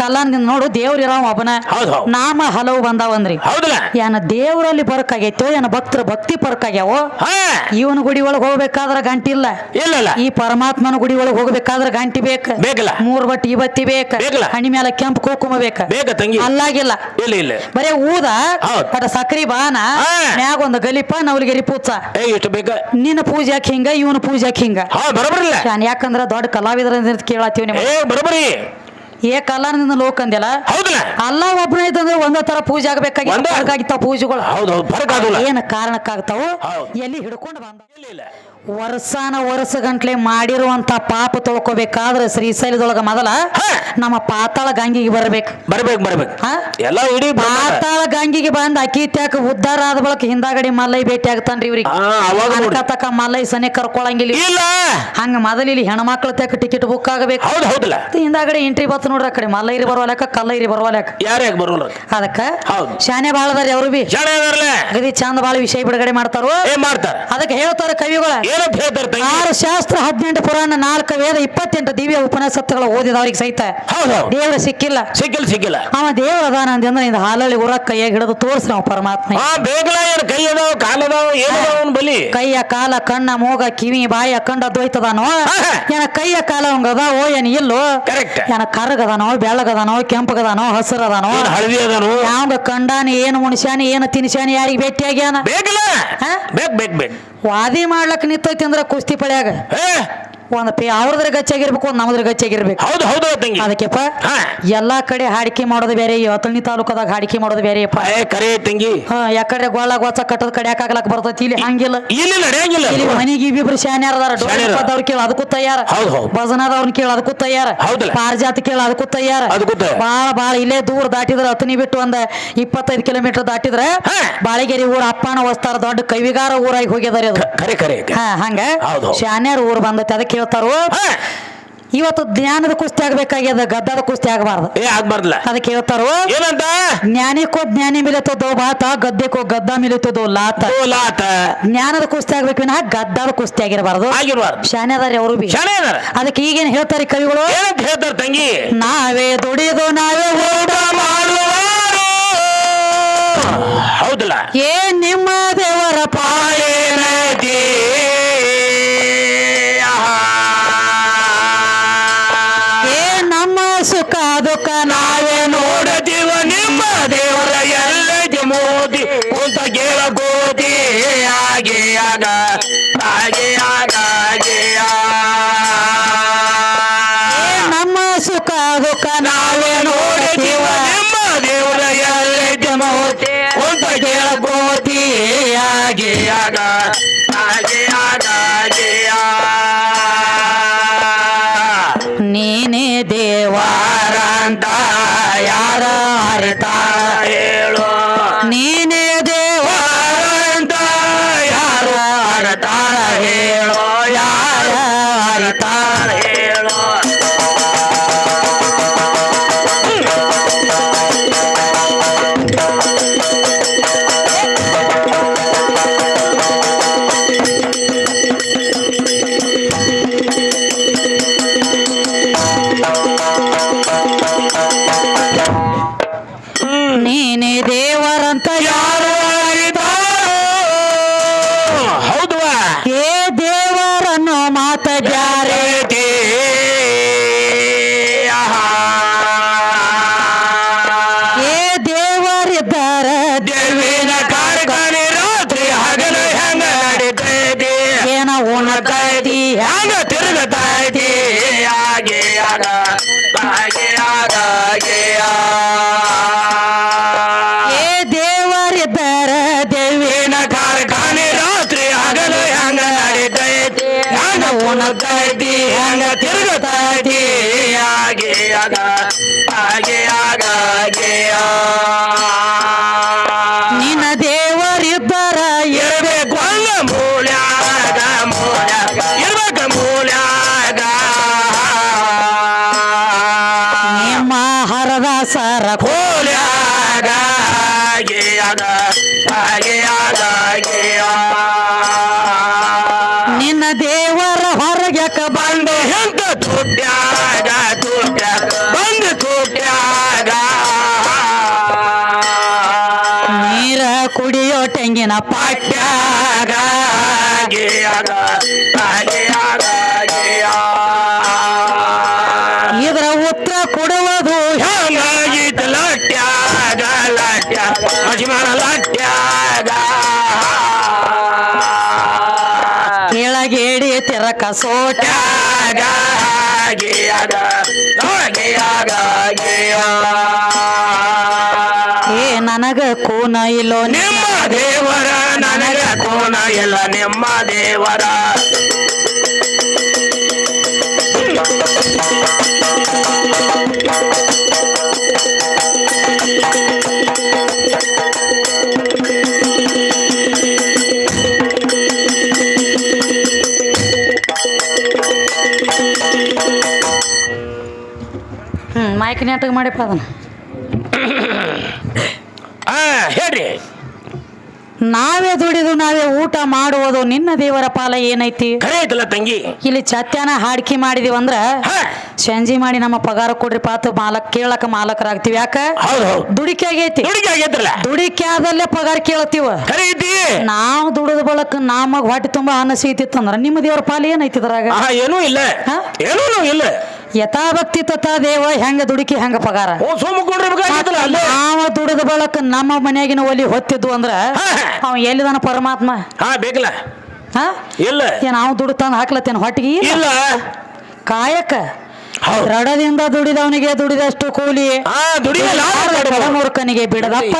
ಕಲ್ಲಂದಿಂದ ನೋಡು ದೇವ್ರ ಇರೋ ಒಬ್ಬನ. ನಾಮ ಹಲವು ಬಂದಾವಂದ್ರಿ. ಏನ ದೇವರಲ್ಲಿ ಬರಕಾಗೈತೋ ಏನ ಭಕ್ತರ ಭಕ್ತಿ ಪರಕಾಗ್ಯಾವೋ ಇವನ ಗುಡಿ ಒಳಗೆ ಹೋಗ್ಬೇಕಾದ್ರ ಗಂಟಿ ಇಲ್ಲ. ಈ ಪರಮಾತ್ಮನ ಗುಡಿ ಒಳಗೆ ಹೋಗ್ಬೇಕಾದ್ರ ಗಂಟಿ ಬೇಕ. ಬೇಕಲ್ಲ? ಮೂರ್ ಬಟ್ಟಿ ಇವತ್ತಿ ಬೇಕ. ಹಣಿ ಮೇಲೆ ಕೆಂಪು ಕುಂಕುಮ ಬೇಕ. ಅಲ್ಲಾಗಿಲ್ಲ. ಇಲ್ಲ ಇಲ್ಲ. ಬರೇ ಊದ ಪಟ ಸಕ್ರಿ ಬಾನ. ಮ್ಯಾಗ ಒಂದು ಗಲಿಪ ನವಲಗಿರಿ ಪೂಚ ನಿನ್ನ ಪೂಜೆ ಹಾಕಿ ಹಿಂಗ ಇವನ ಪೂಜಾಕ್ ಹಿಂಗ? ಹಾ ಬರೋಬರಿಲ್ಲ. ಯಾನ್ ಯಾಕಂದ್ರ ದೊಡ್ಡ ಕಲಾವಿದರ ಕೇಳತ್ತೀವಿ ನಿಮ್ಮ ಏ ಏ ಲೋಕ ಹೌದಲ್ಲ. ಅಲ್ಲ ಒಬ್ಬನ ಇದ್ದಂದ್ರೆ ಒಂದೇ ತರ ಪೂಜೆ ಆಗ್ಬೇಕಾಗಿತ್ತು. ಪೂಜೆಗಳು. ಹೌದು ಹೌದು ಫರಕ್ ಆಗೋಲ್ಲ ಏನ ಕಾರಣಕ್ಕಾಗ್ತಾವು? ಎಲ್ಲಿ ಹಿಡ್ಕೊಂಡು ಬಂದ? ಇಲ್ಲ ಇಲ್ಲ. ವರ್ಷಾನ ವರ್ಷ ಗಂಟ್ಲೆ ಮಾಡಿರುವಂತ ಪಾಪ ತೊಳ್ಕೊಬೇಕಾದ್ರೆ ಶ್ರೀಶೈಲದೊಳಗ ಮೊದಲ. ನಮ್ಮ ಪಾತಾಳ ಗಂಗಿಗೆ ಬರ್ಬೇಕು. ಬರ್ಬೇಕು ಬರ್ಬೇಕು? ಎಲ್ಲ ಇಡೀ. ಪಾತಾಳ ಗಂಗಿಗೆ ಬಂದ್ ತ್ಯಾಕ ಉದ್ದಾರ ಆದ ಬಳಕ ಹಿಂದಾಗಡಿ ಮಲ್ಲೈ ಭೇಟಿ ಆಗ್ತಾನ್ರಿ ಇವ್ರಿಗೆ. ಅನ್ಕತಕ ಮಲ್ಲೈ ಸನೆ ಕರ್ಕೊಳಂಗಿಲ್ಲ. ಇಲ್ಲ. ಹಂಗ ಮೊದಲ ಇಲ್ಲಿ ಹೆಣ್ಮಕ್ಳ ತ್ಯಾಕ ಟಿಕೆಟ್ ಬುಕ್ ಆಗಬೇಕು. ಹೌದು ಹೌದಲ್ಲ. ಹಿಂದಾಗಡೆ ಎಂಟ್ರಿ ಬತ್ ನೋಡ್ರಿ ಆ ಕಡೆ. ಮಲ್ಲೈರಿ ಬರುವಲ್ಯಾಕ ಕಲ್ಲೈರಿ ಬರುವಲ್ಯಾಕ ಯಾರ್ಯಾಕ ಬರೋಲ್ಲ ಅದಕ್ಕ ಹೌದು. ಶಾನೆ ಬಾಳದಾರಿ ಅವ್ರು ಬಿ. ಅಗದಿ ಚಂದ ಬಾಳ ವಿಷಯ ಬಿಡುಗಡೆ ಮಾಡ್ತಾರೋ? ಮಾಡ್ತಾರ. ಅದಕ್ಕೆ ಹೇಳ್ತಾರ ಕವಿಗಳ. ಆರು ಶಾಸ್ತ್ರ ಹದಿನೆಂಟು ಪುರಾಣ ನಾಲ್ಕು ವೇದ ಇಪ್ಪತ್ತೆಂಟು ದಿವ್ಯ ಉಪನಿಷತ್ತುಗಳ ಓದಿದವರಿಗೆ ಸಹಿತ ಹೌದು. ದೇವ್ರ ಸಿಕ್ಕಿಲ್ಲ. ಸಿಕ್ಕಿಲ್ಲ ಸಿಕ್ಕಿಲ್ಲ. ಅವ ದೇವರ ಅದಾನ ಅಂತಂದ್ರೆ ಇದು ಹಾಲಲ್ಲಿ ಕೈಯಾಗ ಹಿಡಿದು ತೋರ್ಸಿ ನಾವು ಪರಮಾತ್ಮ ಆ ಏನ್ ಕೈ ಅದಾವ ಕಾಲ ಅದಾವ ಏನದಾವ ಅವ್ನ್ ಬಲಿ? ಕೈಯ ಕಾಲ ಕಣ್ಣ ಮೂಗ ಕಿವಿ ಬಾಯ ಕಂಡ ದ್ವೈತದಾನೋ. ಏನ ಕೈಯ ಕಾಲ ಅವಂಗ ಓ ಏನ್ ಇಲ್ಲೋ? ಕರೆಕ್ಟ್ ಏನ ಕರಗದಾನೋ ಬೆಳಗದಾನೋ ಕೆಂಪಗದಾನೋ ಹಸಿರದಾನೋ ಏನ್ ಹಳದಿ ಅದಾನು? ಯಾವಂಗ ಕಂಡಾನಿ ಏನು ಮುಣಿಸ್ಯಾನಿ ಏನು ತಿನ್ಸ್ಯಾನಿ ಯಾರಿಗೆ ಭೇಟಿಯಾಗ್ಯಾನ? ಬೇಕಲ್ಲ? ಬೇಕ್ ಬೇಕ್ ಬೇಕ್ ವಾದಿ ಮಾಡ್ಲಕ್ ನಿಂತೈತಿ ಅಂದ್ರ ಕುಸ್ತಿ ಪಳ್ಯಾಗ. ಒಂದ್ ಪೇ ಅವ್ರದ್ರ ಗಚ್ಚಾಗಿರ್ಬೇಕು ಒಂದ್ ನಮ್ದ್ರ ಗಚ್ಚಾಗಿರ್ಬೇಕು ಹೌದು ಹೌದು ತಂಗಿ. ಅದಕ್ಕೆಪ್ಪ ಎಲ್ಲಾ ಕಡೆ ಹಾಡಿಕೆ ಮಾಡೋದು ಬೇರೆ ಅತಣಿ ತಾಲೂಕದಾಗ ಹಾಡಿಕೆ ಮಾಡೋದು ಬೇರೆಯಪ್ಪ. ಏ ಕರೆ ತಂಗಿ. ಹಾ ಯಾಕಡೆ ಗೋಳ ಗೋಚ ಕಟ್ಟದ ಕಡೆ ಹಾಕಲಕ್ ಬರ್ತೈತಿ ಇಲ್ಲಿ ಹಂಗಿಲ್ಲ. ಇಲ್ಲಿ ನಡೆಯಂಗಿಲ್ಲ. ಇಲ್ಲಿ ಮನಿಗೆ ಇಬ್ಬಿಬ್ರು ಶಾನ್ಯಾರದಾರ ಶಾನ್ಯಾರ. ಅವ್ರು ಕೇಳ ಅದಕ್ಕೂ ತಯಾರ. ಹೌದು ಹೌದ್. ಭಜನದವ್ರನ್ನ ಕೇಳ ಅದಕ್ಕೂ ತಯಾರ. ಹೌದಲ್ಲ. ಪಾರಿಜಾತ ಕೇಳ ಅದಕ್ಕೂ ತಯಾರ. ಅದಕ್ಕೂ. ಬಾಳ ಬಾಳ ಇಲ್ಲೇ ದೂರ ದಾಟಿದ್ರೆ ಅತನಿ ಬಿಟ್ಟು ಒಂದ ಇಪ್ಪತ್ತೈದು ಕಿಲೋಮೀಟರ್ ದಾಟಿದ್ರ ಬಾಳಿಗೆರೆ ಊರ ಅಪ್ಪನ ಹೊಸ್ತಾರ ದೊಡ್ಡ ಕೈವಿಗಾರ ಊರಾಗಿ ಹೋಗ್ಯದಾರ ಅದು. ಕರೆ ಕರೆ ಹಾ ಹಂಗ. ಶಾನ್ಯಾರ ಊರು ಬಂದೈತಿ ಅದಕ್ಕೆ ಹೇಳ್ತಾರು ಇವತ್ತು ಜ್ಞಾನದ ಕುಸ್ತಿ ಆಗ್ಬೇಕಾಗ್ಯದ ಗದ್ದದ ಕುಸ್ತಿ ಆಗಬಾರ್ದು. ಏ ಆಗ್ಬಾರ್ದಲ್ಲ. ಅದಕ್ಕೆ ಹೇಳ್ತಾರೋ ಏನಂತ? ಜ್ಞಾನಿಕೋ ಜ್ಞಾನಿ ಮಿಲತದೋ ಬಾತ ಗದ್ದೆಕೋ ಗದ್ದ ಮಿಲತದೋ ಲಾತ. ಲಾತ. ಜ್ಞಾನದ ಕುಸ್ತಿ ಆಗ್ಬೇಕು ವಿನಃ ಗದ್ದದ ಕುಸ್ತಿ ಆಗಿರಬಾರ್ದು. ಆಗಿರ್ಬಾರ್ದು. ಶಾನ್ಯದಾರಿ ಅವರು ಬಿ. ಅದಕ್ಕೆ ಈಗೇನ್ ಹೇಳ್ತಾರೆ ಕವಿಗಳು? ಏನಂತ ಹೇಳ್ತಾರೆ ತಂಗಿ? ನಾವೇ ದುಡಿದು ನಾವೇ ಊಟ. ಹೌದಲ್ಲ. ಏ ನಿಮ್ಮ ದುಃಖ ನಾವೇ ನೋಡದಿವ ನಿಮ್ಮ ದೇವರ ಎಲ್ಲದಿ ಮೋದಿ. ಕುಂತ ಗೇಳ ಗೋದಿ ಹಾಗೆ ಆಗ ಹಾಗೆ ಆಗ ಹಾಗೆ ಏ ನಮ್ಮ ಸುಖ ದುಃಖ ನಾವೇ ನೋಡದಿವ ನಿಮ್ಮ ದೇವರ ಎಲ್ಲದಿ ಮೋದಿ. ಕುಂತ ಗೇಳ ಗೋದಿ ಹಾಗೆ ಆಗ here. ದೇವಿನ ಕಾರ್ಖಾನೆ ರಾತ್ರಿ ಹಗಲು ಹೆಂಗ ನಡೀತೈತಿ ಏನ ಉಣತೈತಿ ಹೆಂಗ ತಿರುಗತೈತಿ ಹಾಗೆ ಆಗ ಹಾಗೆ ಆಗ ಹಾಗೆ ಆ. ಏ ದೇವರಿದ್ದಾರ ದೇವಿ ದೇವಿನ ಕಾರ್ಖಾನೆ ರಾತ್ರಿ ಹಗಲು ಹೆಂಗ ನಡೀತೈತಿ ಹೆಂಗ ಉಣತೈತಿ ಹೆಂಗ ತಿರುಗತೈತಿ ಹಾಗೆ ಆಗ ಹಾಗೆ ಆಗ ಹಾಗೆ ಆ. ಹರದಾಸರ ಸರ ನಿನ್ನ ದೇವರ ಹೊರಗ್ಯಾಕ ಬಂದು. ಹೆಂತ ತುಟ್ಟ್ಯಾಗ ತುಟ್ಟ್ಯಾಗ ಬಂದು ತುಟ್ಟ್ಯಾಗ ನೀರ ಕುಡಿಯೋ ತೆಂಗಿನ ಪಾಟ್ಯಾಗ ಗಿಯಾಗ ಗಿಯಾ. ಲಕ್ಷ್ಮಣ ಲಟ್ಯಾಗ ಕೆಳಗೇಡಿ ತೆರ ಕಸೋಟ್ಯಾಗ ಗಿಯಾಗ ಗಿಯಾಗ ಗಿಯಾ ಏ ನನಗ ಕೂನ ಇಲ್ಲೋ ನಿಮ್ಮ ದೇವರ ನನಗ ಕೋನ ಇಲ್ಲ ನಿಮ್ಮ ದೇವರ. ಮೈಕ್ ಮಾಡ್ಯಪ್ಪ ಮಾಡಿಪ್ಪ ಅದನ್ನ. ಹಾ ಹೇಳ್ರಿ. ನಾವೇ ದುಡಿದು ನಾವೇ ಊಟ ಮಾಡುವುದು ನಿನ್ನ ದೇವರ ಪಾಲ ಏನೈತಿ? ಖರೆ ಐತಲ್ಲ ತಂಗಿ. ಇಲ್ಲಿ ಚತ್ಯಾನ ಹಾಡ್ಕಿ ಮಾಡಿದೀವಿ ಅಂದ್ರ ಸಂಜಿ ಮಾಡಿ ನಮ್ಮ ಪಗಾರ ಕೊಡ್ರಿ ಪಾತ ಮಾಲಕ್ ಕೇಳಕ ಮಾಲಕರಾಗ್ತೀವಿ. ಯಾಕ? ಹೌದು ಹೌದು. ದುಡಿಕೆ ಆಗೈತಿ. ಆಗೈತ್ರಲ್ಲ ದುಡಿಕೆ ಆದಲ್ಲೇ ಪಗಾರ ಕೇಳ್ತೀವ ಖರೆ ಐತಿ. ನಾವು ದುಡಿದ ಬಳಕ ನಮಗ್ ಹೊಟ್ಟೆ ತುಂಬಾ ಅನ್ನ ಸಿಗ್ತಿತ್ತಂದ್ರ ನಿಮ್ಮ ದೇವರ ಪಾಲ ಏನೈತಿ ಇದ್ರಾಗ? ಆ, ಏನೂ ಇಲ್ಲ? ಏನೂ ಇಲ್ಲ. ಯಥಾಭಕ್ತಿ ತಥಾ ದೇವ ಹೆಂಗ ದುಡುಕಿ ಹೆಂಗ ಪಗಾರ? ಓ ಸುಮ್ಮ ನಾವ ದುಡಿದ ಬಳಕ ನಮ್ಮ ಮನೆಯಾಗಿನ ಒಲಿ ಹೊತ್ತಿದ್ವು ಅಂದ್ರ ಅವ್ ಎಲ್ಲಿದಾನ ಪರಮಾತ್ಮ? ಹಾ ಬೇಕಲ್ಲ. ಹಾ? ಇಲ್ಲ. ಏನ್ ನಾವು ದುಡ್ಡು ತಂದು ಹಾಕ್ಲತ್ತೇನ ಹೊಟ್ಟಿಗೆ? ಇಲ್ಲ. ಕಾಯಕ. ರಡದಿಂದ ದುಡಿದವನಿಗೆ ದುಡಿದಷ್ಟು ಕೂಲಿ. ಮೂರ್ಖನಿಗೆ ಬಿಡದಪ್ಪ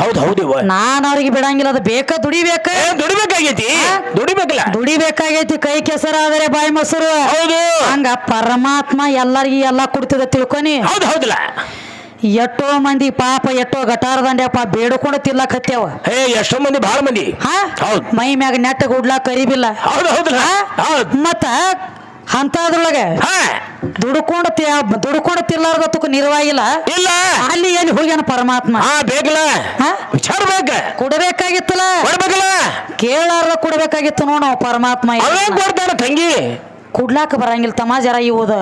ಹೌದು. ನಾನ್ ಅವ್ರಿಗೆ ಬಿಡಂಗಿಲ್ಲ ಅದು ಬೇಕ? ದುಡಿಬೇಕ? ದುಡಿಬೇಕಾಗೈತಿ. ದುಡಿಬೇಕಲ್ಲ. ದುಡಿಬೇಕಾಗೈತಿ ಕೈ ಕೆಸರಾದರೆ ಬಾಯಿ ಮೊಸರು. ಹೌದು. ಹಂಗ ಪರಮಾತ್ಮ ಎಲ್ಲರಿಗೆ ಎಲ್ಲಾ ಕೊಡ್ತಿದ ತಿಳ್ಕೊನಿ. ಹೌದು ಹೌದಲ್ಲ. ಎಷ್ಟೋ ಮಂದಿ ಪಾಪ ಎಷ್ಟೋ ಗಟಾರ ದಂಡ್ಯಪ್ಪ ಬೇಡ್ಕೊಂಡು ಏ ಎಷ್ಟೋ ಮಂದಿ ಬಹಳ ಮಂದಿ. ಮೈ ಮ್ಯಾಗ ನೆಟ್ಟ ಗುಡ್ಲಾಕ್ ಕರಿಬಿಲ್ಲ. ಹೌದು ಹೌದಲ್ಲ. ಹೌದು. ಮತ್ತ ಅಂತದ್ರೊಳಗೆ ಹಾ. ದುಡ್ಕೊಂಡು ದುಡ್ಕೊಂಡು ತಿಲ್ಲಾರ್ದತ್ತಕ್ಕೂ ನಿರ್ವಾಗಿಲ್ಲ ಇಲ್ಲ. ಅಲ್ಲಿ ಎಲ್ಲಿ ಹೋಗ್ಯಾನ ಪರಮಾತ್ಮ? ಹಾ ಬೇಕಲ್ಲ. ಚಡ್ಬೇಕ ಕೊಡಬೇಕಾಗಿತ್ತಲ್ಲ? ಕೊಡ್ಬೇಕಲ್ಲ. ಕೇಳಾರ್ದ ಕೊಡಬೇಕಾಗಿತ್ತು ನೋಡ ಪರಮಾತ್ಮ ಕೊಡ್ತಾರ ತಂಗಿ. ಕುಡ್ಲಾಕ ಬರಂಗಿಲ್ಲ ತಮ್ಮ ಜರ ಇವುದ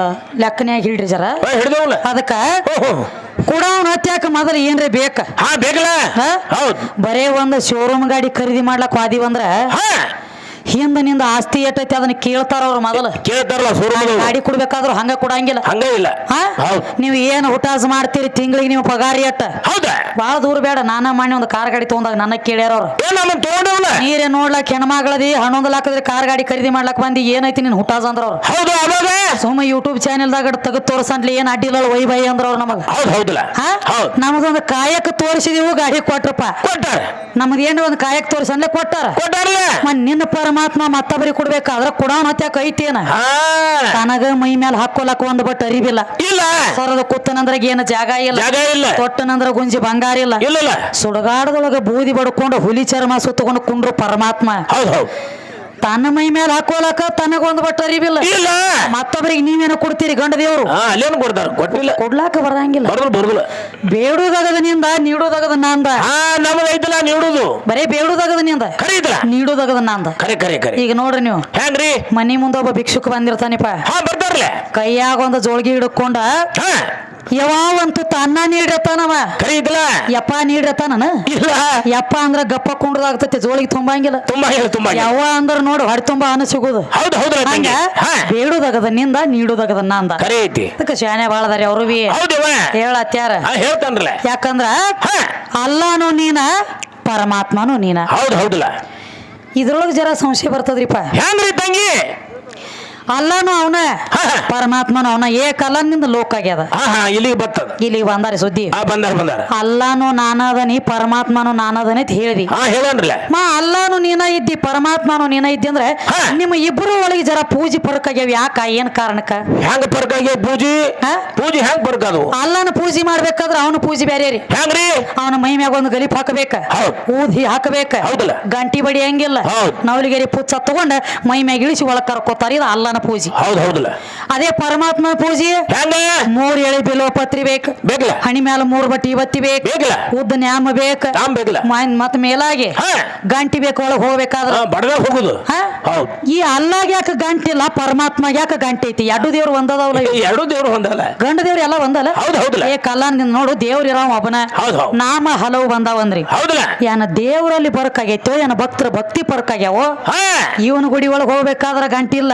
ಲೆಕ್ಕನ್ಯಾಗ ಹಿಡ್ರಿ ಜರ. ಅದಕ್ಕ ಕುಡವನ್ ಹತ್ಯಾಕ ಮೊದಲು ಏನ್ರಿ ಬೇಕ? ಹಾ ಬೇಕಲ್ಲ. ಬರೇ ಒಂದು ಶೋರೂಮ್ ಗಾಡಿ ಖರೀದಿ ಮಾಡ್ಲಾಕ್ ವಾದಿವಂದ್ರ ಹಿಂದ ನಿಂದ ಆಸ್ತಿ ಎಟ್ಟೈತಿ ಅದನ್ನ ಕೇಳ್ತಾರ ಅವ್ರ ಮೊದಲು. ಕೇಳ್ತಾರಲ್ಲ ಗಾಡಿ ಕೊಡ್ಬೇಕಾದ್ರು ಹಂಗ ಕೊಡಂಗಿಲ್ಲ. ಹಂಗ ಇಲ್ಲ. ಹಾ? ಹೌದು. ನೀವು ಏನು ಹುಟಾಸ್ ಮಾಡ್ತೀರಿ ತಿಂಗಳಿಗೆ ನೀವು ಪಗಾರ ಎಟ್ಟ? ಹೌದಾ? ಭಾಳ ದೂರ ಬೇಡ. ನಾನ ಮಾಡಿ ಒಂದು ಕಾರ್ ಗಾಡಿ ತಗೊಂಡಾಗ ನನ್ನ ಕೇಳ್ಯಾರ ಅವ್ರು. ಏ ನಮ್ಮ ನೀರೇ ನೋಡ್ಲಾಕ್ ಹೆಣ್ಮಗಳದಿ ಹನ್ನೊಂದು ಲಾಕದ್ರಿ ಕಾರ್ ಗಾಡಿ ಖರೀದಿ ಮಾಡ್ಲಕ್ ಬಂದಿ ಏನೈತಿ ನೀನ್ ಹುಟಾಸ್ ಅಂದ್ರ ಅವ್ರು. ಹೌದು ಅವಾಗ? ಸುಮ್ಮ ಯೂಟ್ಯೂಬ್ ಚಾನೆಲ್ದಾಗ ತೆಗೆದು ತೋರ್ಸಂತ್ಲಿ ಏನ್ ಅಡ್ಡಿಲ್ಲ ವೈ ಬೈ ಅಂದ್ರ ಅವ್ರು ನಮಗ. ಹೌದು ಹೌದಲ್ಲ. ಹಾ? ಹೌದು. ನಮ್ದೊಂದು ಕಾಯಕ ತೋರಿಸಿದೀವು ಗಾಡಿ ಕೊಟ್ರಪ್ಪ. ಕೊಟ್ಟಾರ? ನಮ್ದು ಏನು ಒಂದು ಕಾಯಕ ತೋರಿಸಂದ್ಲೆ ಕೊಟ್ಟಾರ. ಕೊಟ್ಟಾರಲ್ಲ? ಮನ್ ನಿನ್ನ ಪರಮಾತ್ಮ ಮತ್ತೊಬ್ಬರಿಗೆ ಕೊಡ್ಬೇಕಾದ್ರ ಕೊಡೋಣ ಹತ್ಯಾಕ ಐತೇನ ತನಗ ಮೈ ಮೇಲೆ ಹಾಕೊಲಕ್ ಒಂದ್ ಬಟ್ ಅರಿವಿಲ್ಲ. ಇಲ್ಲ. ಸರದ ಕುತ್ತನಂದ್ರ ಏನು ಜಾಗ ಇಲ್ಲ. ಜಾಗ ಇಲ್ಲ. ತೊಟ್ಟನಂದ್ರ ಗುಂಜಿ ಬಂಗಾರ ಇಲ್ಲ. ಇಲ್ಲ ಸುಡಗಾಡದೊಳಗ ಬೂದಿ ಬಡ್ಕೊಂಡು ಹುಲಿ ಚರ್ಮ ಸುತ್ತಕೊಂಡು ಕುಂಡ್ರು ಪರಮಾತ್ಮ. ಹೌದು. ತನ್ನ ಮೈ ಮೇಲೆ ಹಾಕೋಲಕ ತನಗೊಂದು ಬಟ್ ಅರಿವಿಲ್ಲ. ಇಲ್ಲ. ಮತ್ತೊಬ್ಬರಿಗೆ ನೀವೇನೋ ಕೊಡ್ತೀರಿ ಗಂಡ ದೇವ್ರು? ಅಲ್ಲೇನು ಕೊಡ್ತಾರ? ಕೊಟ್ಟಿಲ್ಲ ಕೊಡ್ಲಾಕ ಬರಂಗಿಲ್ಲ ಬರ್ದಲ್ ಬರ್ದಲ್ಲ. ಬೇಡುದಾಗದ ನಿಂದ ನೀಡೋದಾಗದ ನಂದ. ಹಾ ನಮಗ ಐತಲ್ಲ ನೀಡುದು. ಬರೇ ಬೇಡುದಾಗದ ನಿಂದ. ಖರೆ ಐತಲ್ಲ. ನೀಡೋದಾಗದ ನಂದ. ಕರೆ ಕರೆ ಖರೆ. ಈಗ ನೋಡ್ರಿ ನೀವು. ಹೆಂಗ್ರಿ ಮನಿ ಮುಂದೆ ಒಬ್ಬ ಭಿಕ್ಷುಕ ಬಂದಿರ್ತಾನಿಪ್ಪ. ಹಾ ಬರ್ತಾರಲ್ಲ ಕೈಯಾಗ ಒಂದು ಜೋಳ್ಗಿ ಹಿಡ್ಕೊಂಡ ಯಾವಂತ ಅನ್ನ ನೀಡಿರ್ತಾನವ ಖರೆ ಐತಲ್ಲ ಯಪ್ಪ ನೀಡಿರ್ತಾನ ಇಲ್ಲ. ಯಪ್ಪ ಅಂದ್ರ ಗಪ್ಪ ಕುಂಡ್ದಾಗ್ತೈತಿ ಜೋಳಿಗೆ ತುಂಬಂಗಿಲ್ಲ. ತುಂಬಾ ಹೇಳ ತುಂಬಾ ಯಾವ ಅಂದ್ರ ನೋಡು ಹೊಡೆ ತುಂಬಾ ಅನ್ನ ಸಿಗುದು. ಹೌದು ಹೌದು ಹಂಗ ಬೇಡುದಾಗದ ನಿಂದ ನೀಡುದಾಗದ ನಂದ ಐತಿ. ಅದಕ್ಕೆ ಶಾನೆ ಬಾಳದಾರಿ ಅವರು ಬಿ. ಹೌದು ಹೇಳತ್ಯಾರ ಹೇಳ್ತಾನ್ರಲ್ಲ. ಯಾಕಂದ್ರ ಅಲ್ಲಾನು ನೀನ ಪರಮಾತ್ಮನು ನೀನ. ಹೌದು ಹೌದಲ್ಲ. ಇದ್ರೊಳಗೆ ಜರ ಸಂಶಯ ಬರ್ತದ್ರಿಪ್ಪ. ಹೆಂಗ್ರಿ ತಂಗಿ? ಅಲ್ಲಾನು ಅವನ. ಪರಮಾತ್ಮನು ಅವನ. ಏಕಲ್ಲನಿಂದ ಲೋಕ ಆಗ್ಯದ. ಇಲ್ಲಿಗೆ ಬರ್ತದ. ಇಲ್ಲಿಗೆ ಬಂದಾರ ಸುದ್ದಿ. ಬಂದಾರ ಬಂದಾರ. ಅಲ್ಲಾನು ನಾನದನಿ ಪರಮಾತ್ಮನು ನಾನದನಿ ಅಂತ ಹೇಳಿದಿ. ಹೇಳನ್ರಲ್ಲ. ಮಾ ಅಲ್ಲಾನು ನೀನ ಇದ್ದಿ ಪರಮಾತ್ಮನು ನೀನ ಇದ್ದಿ ಅಂದ್ರೆ ನಿಮ್ಮ ಇಬ್ಬರು ಒಳಗೆ ಜರ ಪೂಜೆ ಪರಕ ಆಗ್ಯಾವ. ಯಾಕ? ಏನ್ ಕಾರಣಕ್ಕ? ಹೆಂಗ ಪರಕ ಆಗ್ಯಾವ ಪೂಜಿ? ಹಾ? ಪೂಜಿ ಹೆಂಗ್ ಪರಕ ಅದು? ಅಲ್ಲನ ಪೂಜೆ ಮಾಡ್ಬೇಕಾದ್ರೆ ಅವನು ಪೂಜೆ ಬೇರೆ ರೀ. ಹೆಂಗ್ರಿ? ಅವನ ಮೈ ಮ್ಯಾಗ ಒಂದು ಗಲಿಪ್ ಹಾಕಬೇಕ. ಊದಿ ಹಾಕಬೇಕ. ಹೌದಲ್ಲ? ಗಂಟಿ ಬಡಿ ಹಂಗಿಲ್ಲ ಹೌದ್. ನವಲಿಗೆರಿ ಪುಚ್ಚ ತಗೊಂಡ ಮೈ ಮ್ಯಾಗ ಇಳಿಸಿ ಒಳಗ್ ಕರ್ಕೋತಾರ. ಇದು ಅಲ್ಲ ದೇವಸ್ಥಾನ ಪೂಜೆ. ಹೌದು ಹೌದಲ್ಲ ಅದೇ ಪರಮಾತ್ಮ ಪೂಜೆ. ಹೆಂಗ? ಮೂರ್ ಎಳೆ ಬಿಲೋ ಪತ್ರಿ ಬೇಕು. ಬೇಕಲ್ಲ ಹಣಿ ಮ್ಯಾಲ ಮೂರ್ ಬಟ್ಟಿ ಇವತ್ತಿ ಬೇಕು. ಬೇಕಲ್ಲ ಉದ್ದ ನ್ಯಾಮ ಬೇಕು. ತಾಮ್ ಬೇಕಲ್ಲ ಮತ್ ಮೇಲಾಗಿ ಗಂಟಿ ಬೇಕು ಒಳಗೆ ಹೋಗ್ಬೇಕಾದ್ರ. ಬಡದಾಗ ಹೋಗುದು. ಹೌದು. ಈ ಅಲ್ಲಾಗ ಯಾಕೆ ಗಂಟಿಲ್ಲ ಪರಮಾತ್ಮ ಯಾಕೆ ಗಂಟಿ ಐತಿ? ಎರಡು ದೇವ್ರು ಒಂದದವಲ್ಲ. ಎರಡು ದೇವ್ರು ಒಂದಲ್ಲ. ಗಂಡ ದೇವ್ರು ಎಲ್ಲ ಒಂದಲ್ಲ? ಹೌದ್ ಹೌದಲ್ಲ ಏ ಕಲ್ಲ ನೋಡು ದೇವ್ರ ಇರೋ ಒಬ್ಬನ ನಾಮ ಹಲವು ಬಂದಾವಂದ್ರಿ. ಹೌದಲ್ಲ ಏನ ದೇವರಲ್ಲಿ ಬರಕಾಗೈತೋ ಏನ ಭಕ್ತರ ಭಕ್ತಿ ಪರಕಾಗ್ಯಾವೋ ಹಾ. ಇವನ ಗುಡಿ ಒಳಗೆ ಹೋಗ್ಬೇಕಾದ್ರ ಗಂಟಿ ಇಲ್ಲ.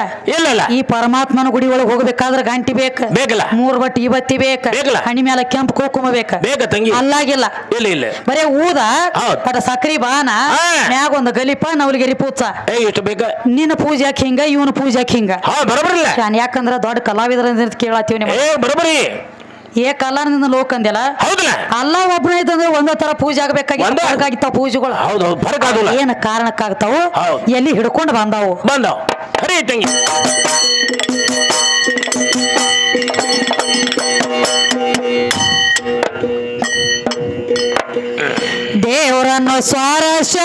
ಈ ಪರಮಾತ್ಮನ ಗುಡಿ ಒಳಗೆ ಹೋಗ್ಬೇಕಾದ್ರೆ ಗಂಟಿ ಬೇಕ. ಬೇಕಲ್ಲ. ಮೂರ್ ಬಟ್ಟಿ ಇವತ್ತಿ ಬೇಕ. ಬೇಕಲ್ಲ. ಹಣಿ ಮೇಲೆ ಕೆಂಪು ಕುಂಕುಮ ಬೇಕ. ಬೇಕ ತಂಗಿ. ಅಲ್ಲಾಗಿಲ್ಲ. ಇಲ್ಲ ಇಲ್ಲ. ಬರೇ ಊದ ಪಟ ಸಕ್ರಿ ಬಾನ. ಮ್ಯಾಗ ಒಂದು ಗಲಿಪ ನವಲಿಗೆರಿ ಪೂಜ. ಏ ಇಷ್ಟು ಬೇಕ? ನಿನ್ನ ಪೂಜಾಕ್ ಹಿಂಗ ಇವನ ಪೂಜಾಕ್ ಹಿಂಗ? ಹಾ ಬರೋಬರಿಲ್ಲ ಯಾಕಂದ್ರ ದೊಡ್ಡ ಕಲಾವಿದ್ರ ಕೇಳತ್ತೀವಿ ನಿಮ್ಗೆ. ಏ ಬರೋಬರಿ. ಏ ಕಲಾನದಿಂದ ಲೋಕ ಅಂದಿಲ್ಲ ಅಲ್ಲ ಒಬ್ಬನ ಇದ್ದಂದ್ರೆ ಒಂದೇ ತರ ಪೂಜೆ ಆಗ್ಬೇಕಾಗಿ ಒಂದೇ. ಆಗಿತ್ತಾವ ಪೂಜೆಗಳು. ಏನ ಕಾರಣಕ್ಕಾಗ್ತಾವು? ಎಲ್ಲಿ ಹಿಡ್ಕೊಂಡು ಬಂದಾವು? ಬಂದವ್. ಹರಿ ತಂಗಿ ದೇವರನ್ನು ಸ್ವಾರಸ್ಯ